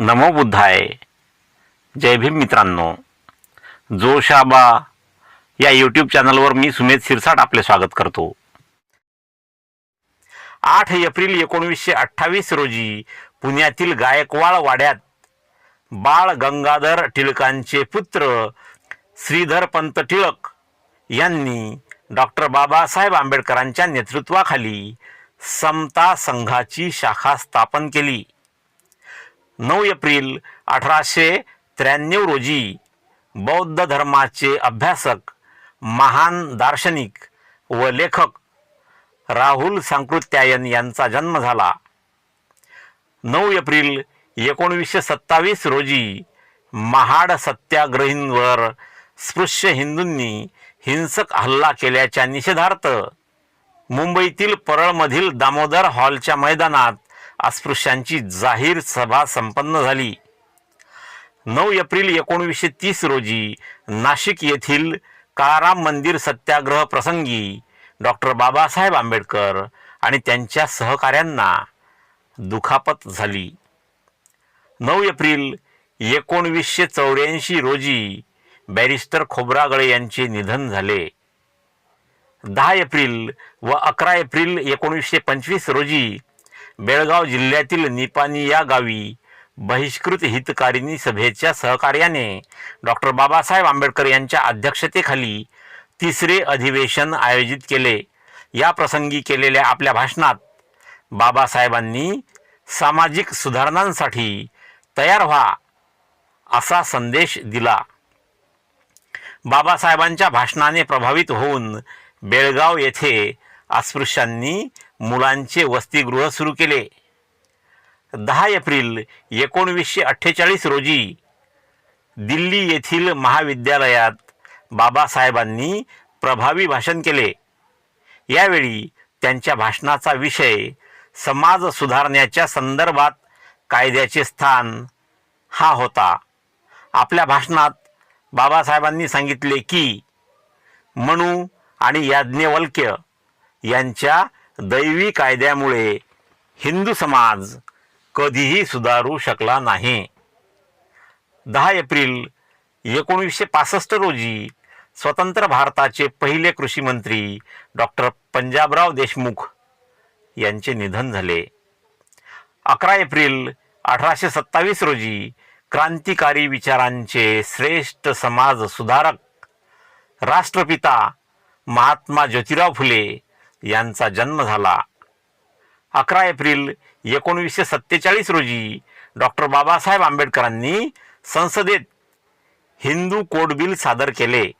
नमो बुद्धाय. जय भीम मित्रांनो. जोशाबा या यूट्यूब चॅनलवर मी सुमेध शिरसाट आपले स्वागत करतो. आठ एप्रिल एकोणीसशे अठ्ठावीस रोजी पुण्यातील गायकवाड वाड्यात बाळ गंगाधर टिळकांचे पुत्र श्रीधर पंत टिळक यांनी डॉक्टर बाबासाहेब आंबेडकरांच्या नेतृत्वाखाली समता संघाची शाखा स्थापन केली. नऊ एप्रिल अठराशे त्र्याण्णव रोजी बौद्ध धर्माचे अभ्यासक महान दार्शनिक व लेखक राहुल सांकृत्यायन यांचा जन्म झाला. नऊ एप्रिल एकोणवीसशे सत्तावीस रोजी महाड सत्याग्रहींवर स्पृश्य हिंदूंनी हिंसक हल्ला केल्याच्या निषेधार्थ मुंबईतील परळमधील दामोदर हॉलच्या मैदानात अस्पृश्यांची जाहीर सभा संपन्न झाली. नऊ एप्रिल एकोणवीसशे तीस रोजी नाशिक येथील काराम मंदिर सत्याग्रह प्रसंगी डॉक्टर बाबासाहेब आंबेडकर आणि त्यांच्या सहकाऱ्यांना दुखापत झाली. नऊ एप्रिल एकोणवीसशे चौऱ्याऐंशी रोजी बॅरिस्टर खोब्रागळे यांचे निधन झाले. दहा एप्रिल व अकरा एप्रिल एकोणीसशे पंचवीस रोजी बेळगाव जिल्ह्यातील निपाणी या गावी बहिष्कृत हितकारिणी सभेच्या सहकार्याने डॉक्टर बाबासाहेब आंबेडकर यांच्या अध्यक्षतेखाली तिसरे अधिवेशन आयोजित केले. या प्रसंगी केलेल्या आपल्या भाषणात बाबासाहेबांनी सामाजिक सुधारणांसाठी तयार व्हा असा संदेश दिला. बाबासाहेबांच्या भाषणाने प्रभावित होऊन बेळगाव येथे अस्पृश्यांनी मुलांचे वसतिगृह सुरू केले. दहा एप्रिल एकोणवीसशे अठ्ठेचाळीस रोजी दिल्ली येथील महाविद्यालयात बाबासाहेबांनी प्रभावी भाषण केले. यावेळी त्यांच्या भाषणाचा विषय समाज सुधारण्याच्या संदर्भात कायद्याचे स्थान हा होता. आपल्या भाषणात बाबासाहेबांनी सांगितले की मनु आणि याज्ञवल्क्य यांच्या दैवी कायद्यामुळे हिंदू समाज कधीही सुधारू शकला नाही. दहा एप्रिल एकोणीसशे पासष्ट रोजी स्वतंत्र भारताचे पहिले कृषी मंत्री डॉक्टर पंजाबराव देशमुख यांचे निधन झाले. अकरा एप्रिल अठराशे सत्तावीस रोजी क्रांतिकारी विचारांचे श्रेष्ठ समाज सुधारक राष्ट्रपिता महात्मा ज्योतिराव फुले यांचा जन्म झाला. अकरा एप्रिल एकोणवीसशे सत्तेचाळीस रोजी डॉक्टर बाबासाहेब आंबेडकरांनी संसदेत हिंदू कोड बिल सादर केले.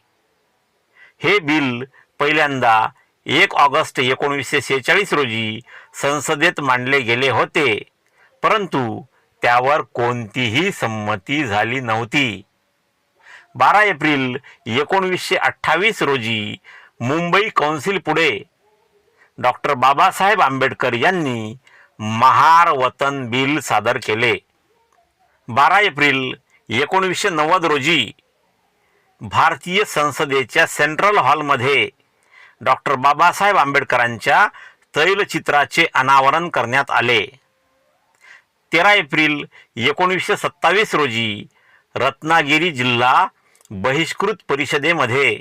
हे बिल पहिल्यांदा एक ऑगस्ट एकोणीसशे सेहेचाळीस रोजी संसदेत मांडले गेले होते. परंतु त्यावर कोणतीही संमती झाली नव्हती. बारा एप्रिल एकोणवीसशे अठ्ठावीस रोजी मुंबई कौन्सिल पुढे डॉक्टर बाबासाहेब आंबेडकर यांनी महार वतन बिल सादर केले. बारा एप्रिल एकोणीसशे नव्वद रोजी भारतीय संसदेच्या सेंट्रल हॉलमध्ये डॉक्टर बाबासाहेब आंबेडकरांच्या तैलचित्राचे अनावरण करण्यात आले. तेरा एप्रिल एकोणीसशे सत्तावीस रोजी रत्नागिरी जिल्हा बहिष्कृत परिषदेमध्ये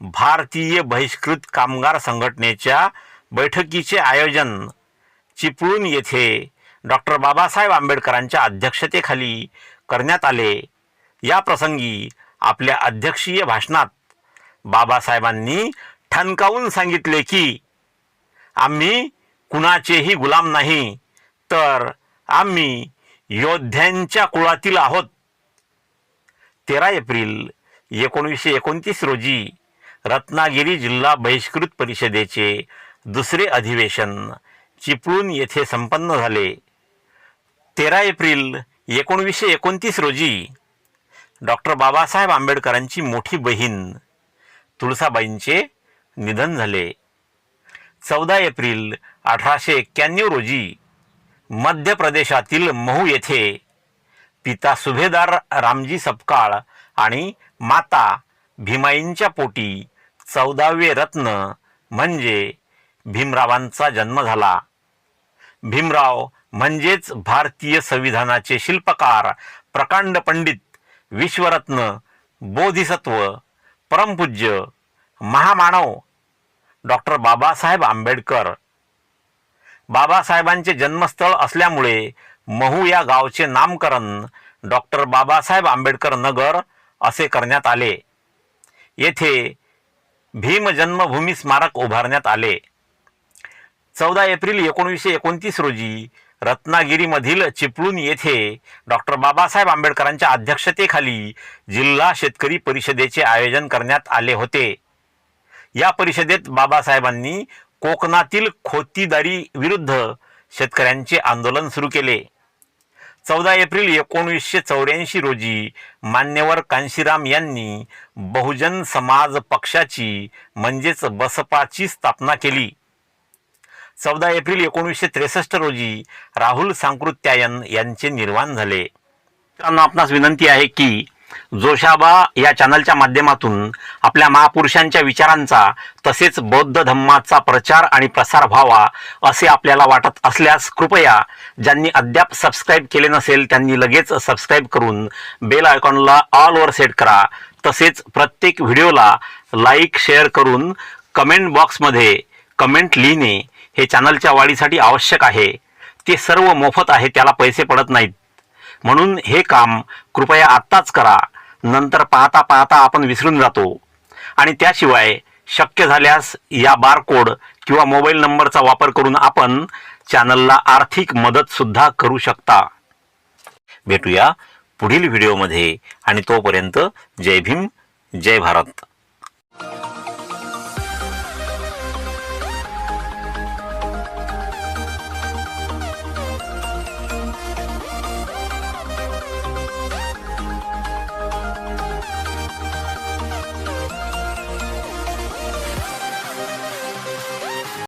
भारतीय बहिष्कृत कामगार संघटनेच्या बैठकीचे आयोजन चिपळूण येथे डॉक्टर बाबासाहेब आंबेडकरांच्या अध्यक्षतेखाली करण्यात आले. या प्रसंगी आपल्या अध्यक्षीय भाषणात बाबासाहेबांनी ठणकावून सांगितले की आम्ही कुणाचेही गुलाम नाही तर आम्ही योद्ध्यांच्या कुळातील आहोत. तेरा एप्रिल एकोणीसशे एकोणतीस रोजी रत्नागिरी जिल्हा बहिष्कृत परिषदेचे दुसरे अधिवेशन चिपळूण येथे संपन्न झाले. तेरा एप्रिल एकोणवीसशे एकोणतीस रोजी डॉक्टर बाबासाहेब आंबेडकरांची मोठी बहीण तुळसाबाईंचे निधन झाले. चौदा एप्रिल अठराशे एक्क्याण्णव रोजी मध्य प्रदेशातील महू येथे पिता सुभेदार रामजी सपकाळ आणि माता भीमाईंच्या पोटी चौदावे रत्न म्हणजे भीमरावांचा जन्म झाला. भीमराव म्हणजेच भारतीय संविधानाचे शिल्पकार प्रकांड पंडित विश्वरत्न बोधिसत्व परमपूज्य महामानव. डॉक्टर बाबासाहेब आंबेडकर. बाबासाहेबांचे जन्मस्थळ असल्यामुळे महू या गावचे नामकरण डॉक्टर बाबासाहेब आंबेडकर नगर असे करण्यात आले. येथे भीम जन्मभूमी स्मारक उभारण्यात आले. चौदा एप्रिल एकोणीसशे एकोणतीस रोजी रत्नागिरीमधील चिपळूण येथे डॉक्टर बाबासाहेब आंबेडकरांच्या अध्यक्षतेखाली जिल्हा शेतकरी परिषदेचे आयोजन करण्यात आले होते. या परिषदेत बाबासाहेबांनी कोकणातील खोतीदारी विरुद्ध शेतकऱ्यांचे आंदोलन सुरू केले. चौदा एप्रिल एकोणीसशे चौऱ्याऐंशी रोजी मान्यवर कांशीराम यांनी बहुजन समाज पक्षाची म्हणजेच बसपाची स्थापना केली. चौदा एप्रिल एकोणीसशे त्रेसष्ट रोजी राहुल सांकृत्यायन यांचे निर्माण झाले. मित्रांनो आपणास विनंती आहे की जोशाबा या चॅनलच्या माध्यमातून आपल्या महापुरुषांच्या विचारांचा तसेच बौद्ध धम्माचा प्रचार आणि प्रसार व्हावा असे आपल्याला वाटत असल्यास कृपया ज्यांनी अद्याप सबस्क्राईब केले नसेल त्यांनी लगेच सबस्क्राईब करून बेल आयकॉनला ऑलवर सेट करा. तसेच प्रत्येक व्हिडिओला लाईक शेअर करून कमेंट बॉक्समध्ये कमेंट लिहिणे हे चॅनलच्या वाढीसाठी आवश्यक आहे. ते सर्व मोफत आहे त्याला पैसे पडत नाहीत. म्हणून हे काम कृपया आत्ताच करा. नंतर पाहता पाहता आपण विसरून जातो. आणि त्याशिवाय शक्य झाल्यास या बारकोड किंवा मोबाईल नंबरचा वापर करून आपण चॅनलला आर्थिक मदतसुद्धा करू शकता. भेटूया पुढील व्हिडिओमध्ये. आणि तोपर्यंत जय भीम जय भारत.